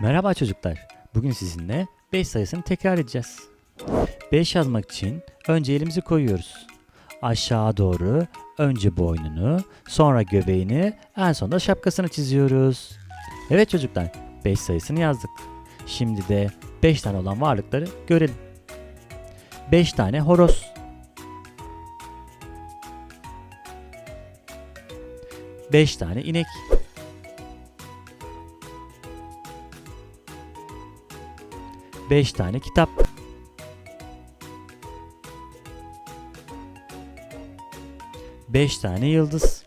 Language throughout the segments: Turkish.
Merhaba çocuklar. Bugün sizinle 5 sayısını tekrar edeceğiz. 5 yazmak için önce elimizi koyuyoruz. Aşağı doğru önce boynunu, sonra göbeğini, en sonunda şapkasını çiziyoruz. Evet çocuklar, 5 sayısını yazdık. Şimdi de 5 tane olan varlıkları görelim. 5 tane horoz. 5 tane inek. 5 tane kitap. Beş tane yıldız.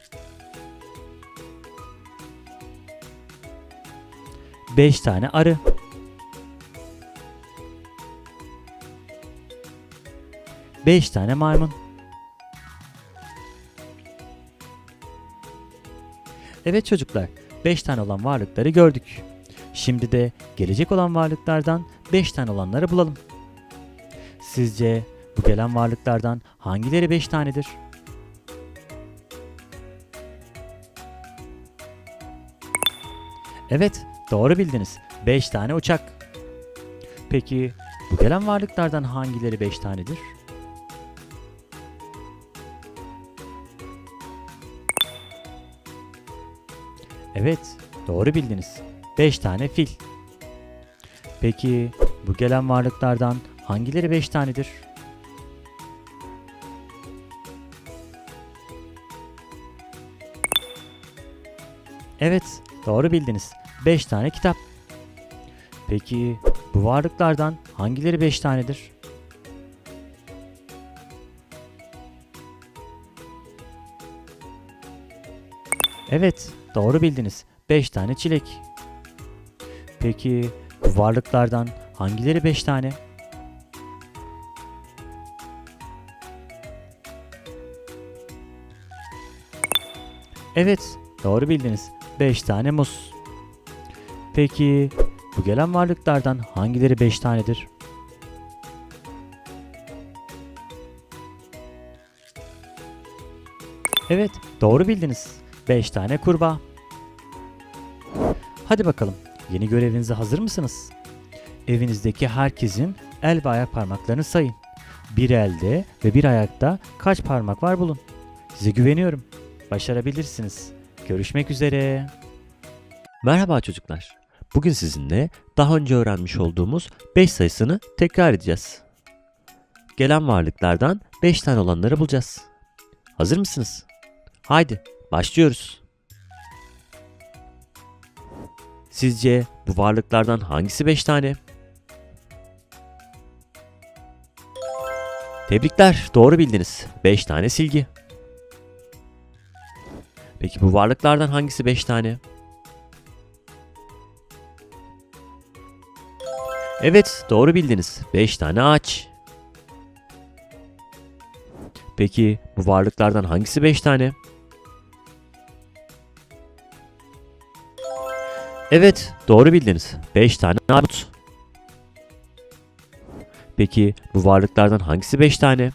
Beş tane arı. Beş tane maymun. Evet çocuklar, 5 tane olan varlıkları gördük. Şimdi de gelecek olan varlıklardan 5 tane olanları bulalım. Sizce bu gelen varlıklardan hangileri 5 tanedir? Evet, doğru bildiniz. 5 tane uçak. Peki bu gelen varlıklardan hangileri 5 tanedir? Evet, doğru bildiniz. 5 tane fil. Peki bu gelen varlıklardan hangileri 5 tanedir? Evet, doğru bildiniz. 5 tane kitap. Peki bu varlıklardan hangileri 5 tanedir? Evet, doğru bildiniz. 5 tane çilek. Peki bu varlıklardan hangileri 5 tane? Evet, doğru bildiniz. 5 tane muz. Peki bu gelen varlıklardan hangileri 5 tanedir? Evet, doğru bildiniz. 5 tane kurbağa. Hadi bakalım, yeni görevinize hazır mısınız? Evinizdeki herkesin el ve ayak parmaklarını sayın. Bir elde ve bir ayakta kaç parmak var bulun. Size güveniyorum. Başarabilirsiniz. Görüşmek üzere. Merhaba çocuklar. Bugün sizinle daha önce öğrenmiş olduğumuz 5 sayısını tekrar edeceğiz. Gelen varlıklardan 5 tane olanları bulacağız. Hazır mısınız? Haydi başlıyoruz. Sizce bu varlıklardan hangisi 5 tane? Tebrikler, doğru bildiniz. 5 tane silgi. Peki bu varlıklardan hangisi 5 tane? Evet, doğru bildiniz. 5 tane ağaç. Peki bu varlıklardan hangisi 5 tane? Evet, doğru bildiniz. 5 tane armut. Peki bu varlıklardan hangisi 5 tane?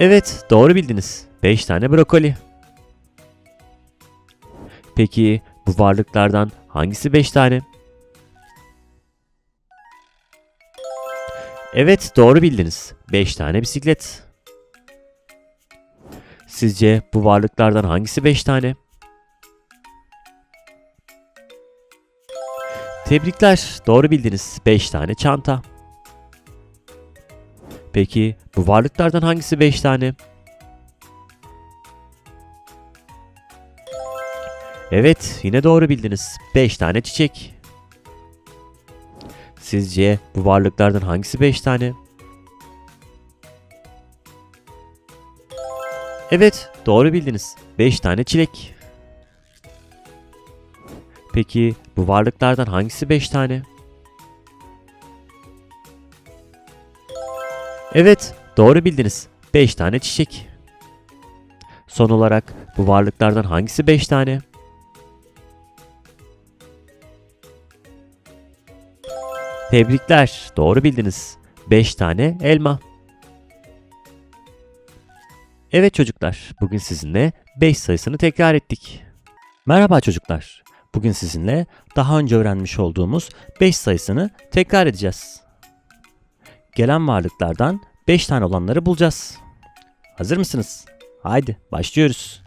Evet, doğru bildiniz. 5 tane brokoli. Peki bu varlıklardan hangisi 5 tane? Evet, doğru bildiniz. 5 tane bisiklet. Sizce bu varlıklardan hangisi 5 tane? Tebrikler, doğru bildiniz. 5 tane çanta. Peki bu varlıklardan hangisi 5 tane? Evet, yine doğru bildiniz. 5 tane çiçek. Sizce bu varlıklardan hangisi 5 tane? Evet, doğru bildiniz. 5 tane çilek. Peki bu varlıklardan hangisi 5 tane? Evet, doğru bildiniz. 5 tane çiçek. Son olarak bu varlıklardan hangisi 5 tane? Tebrikler, doğru bildiniz. 5 tane elma. Evet çocuklar, bugün sizinle 5 sayısını tekrar ettik. Merhaba çocuklar. Bugün sizinle daha önce öğrenmiş olduğumuz 5 sayısını tekrar edeceğiz. Gelen varlıklardan 5 tane olanları bulacağız. Hazır mısınız? Haydi başlıyoruz.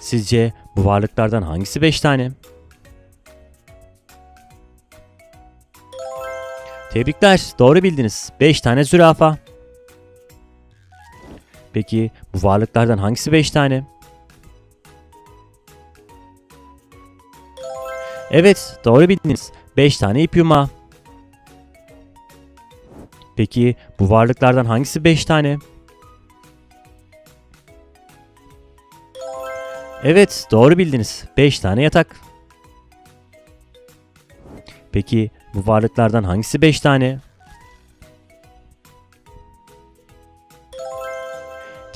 Sizce bu varlıklardan hangisi 5 tane? Tebrikler, doğru bildiniz. 5 tane zürafa. Peki bu varlıklardan hangisi 5 tane? Evet, doğru bildiniz. 5 tane ip yumağı. Peki bu varlıklardan hangisi 5 tane? Evet, doğru bildiniz. 5 tane yatak. Peki bu varlıklardan hangisi 5 tane?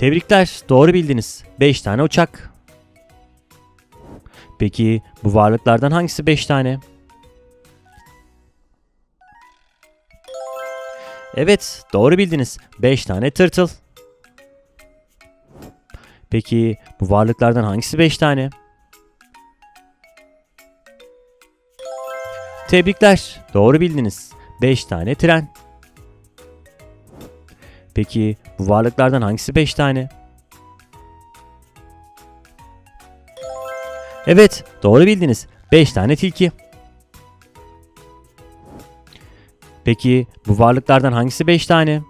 Tebrikler, doğru bildiniz. 5 tane uçak. Peki bu varlıklardan hangisi 5 tane? Evet, doğru bildiniz. 5 tane tırtıl. Peki bu varlıklardan hangisi 5 tane? Tebrikler, doğru bildiniz. 5 tane tren. Peki bu varlıklardan hangisi 5 tane? Evet, doğru bildiniz. 5 tane tilki. Peki bu varlıklardan hangisi 5 tane?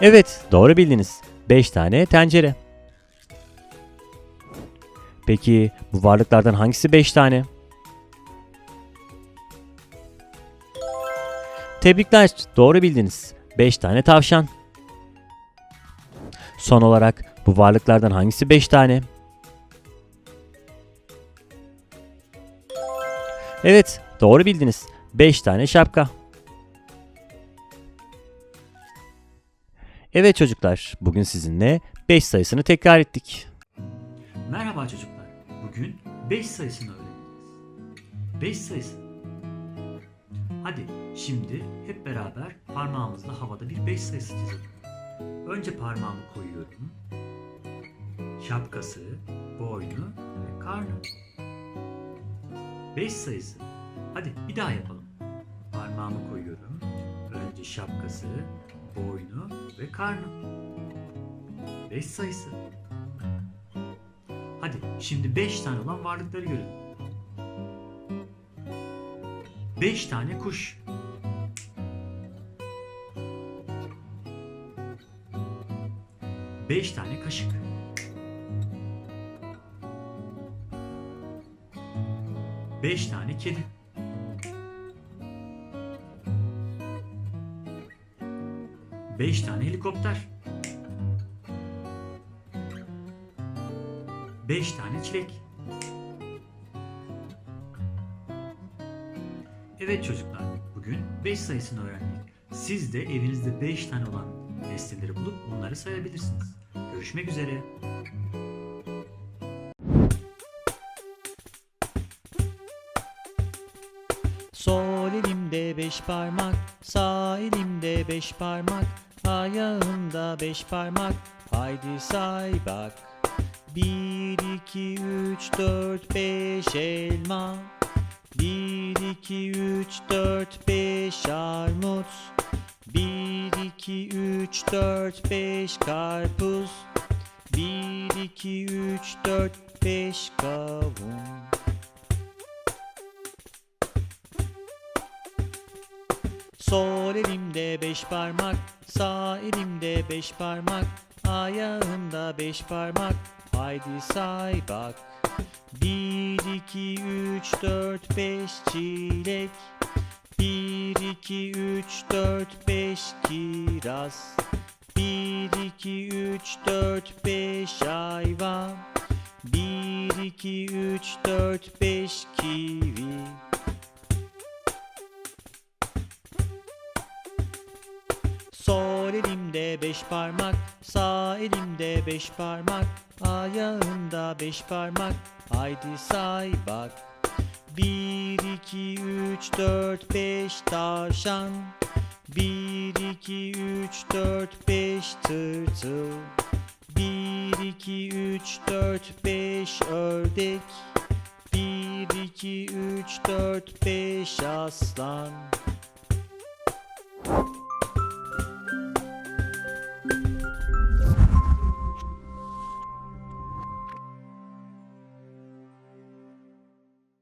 Evet, doğru bildiniz. 5 tane tencere. Peki bu varlıklardan hangisi 5 tane? Tebrikler, doğru bildiniz. 5 tane tavşan. Son olarak bu varlıklardan hangisi 5 tane? Evet, doğru bildiniz. 5 tane şapka. Evet çocuklar, bugün sizinle 5 sayısını tekrar ettik. Merhaba çocuklar. Bugün 5 sayısını öğreneceğiz. 5 sayısı. Hadi şimdi hep beraber parmağımızla havada bir 5 sayısı çizelim. Önce parmağımı koyuyorum. Şapkası, boynu ve karnı. 5 sayısı. Hadi bir daha yapalım. Parmağımı koyuyorum. Önce şapkası, boynu ve karnı. 5 sayısı. Hadi şimdi 5 tane olan varlıkları görelim. 5 tane kuş. Beş tane kaşık. Beş tane kedi. Beş tane helikopter. Beş tane çilek. Evet çocuklar, bugün 5 sayısını öğrendik. Siz de evinizde 5 tane olan nesneleri bulup bunları sayabilirsiniz. Görüşmek üzere. Sol elimde beş parmak, sağ elimde beş parmak, ayağımda beş parmak, haydi say bak. Bir, iki, üç, dört, beş elma. Bir, iki, üç, dört, beş armut. Bir, iki, üç, dört, beş karpuz. Bir, iki, üç, dört, beş kavun. Sol elimde beş parmak, sağ elimde beş parmak, ayağımda beş parmak, haydi say bak. Bir, iki, üç, dört, beş çilek. Bir, iki, üç, dört, beş kiraz. Bir, iki, üç, dört, beş ayva. Bir, iki, üç, dört, beş kivi. Sol elimde beş parmak, sağ elimde beş parmak, ayağımda beş parmak, haydi say bak. Bir, iki, üç, dört, beş tavşan. Bir, iki, üç, dört, beş tırtıl. Bir, 1, 2, 3, 4, 5 ördek 1, 2, 3, 4, 5 aslan